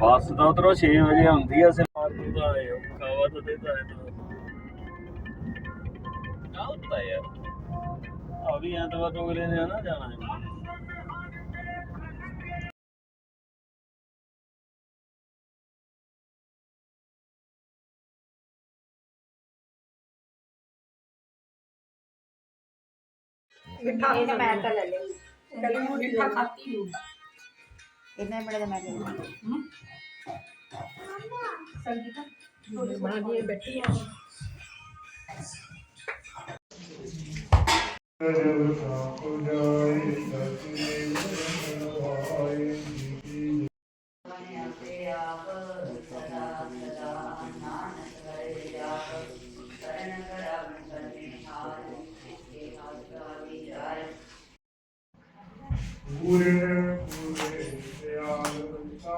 ਬੱਸ ਤਾਂ ਉਧਰੋਂ 6 ਵਜੇ ਆਉਂਦੀ ਆ ਸਿਮਾਰ ਨੂੰ ਤਾਂ ਆਏ ਔਖਾ ਤਾਂ ਇਹ ਤਾਂ ਹੁੰਦਾ ਯਾਰ। ਆ ਵੀ ਐਤਵਾਰ ਤੋਂ ਅਗਲੇ ਨੇ ਨਾ ਜਾਣਾ ਹੈ। ಮಿಠಾ ಕೆಲವು ಮಿಠಾ खाती हूँ। इतना बड़ा मैं ले संगीता माँ ये बैठी है।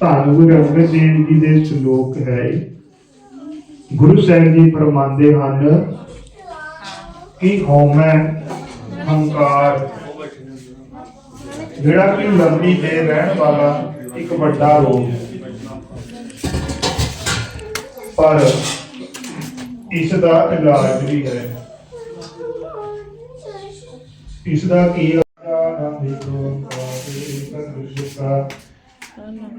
ਧੰਨ ਗੁਰੂ ਅੰਗਦ ਦੇਵ ਜੀ ਦੇ ਸ਼ਲੋਕ ਹੈ ਇਹ। ਗੁਰੂ ਸਾਹਿਬ ਜੀ ਫਰਮਾਉਂਦੇ ਹਨ, ਕਿ ਹਉਮੈ ਹੰਕਾਰ? ਜਿਹੜਾ ਕਿ ਲੰਬੀ ਦੇ ਰਹਿਣ ਵਾਲਾ ਇੱਕ ਵੱਡਾ ਰੋਗ ਹੈ। ਪਰ ਇਸ ਦਾ ਇਲਾਜ ਵੀ ਹੈ। ਇਸ ਦਾ ਕੀ ਆਨੰਦ ਦੇਖੋ ਕਾਹੇ ਕੰਦੁਸ਼ਤਾ Amen.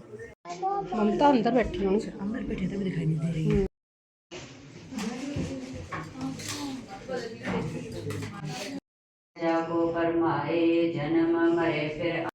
ममता तो अंदर बैठी होनी अंदर बैठे तो थे दिखाई नहीं दे रही को फरमाए जन्म मरे फिर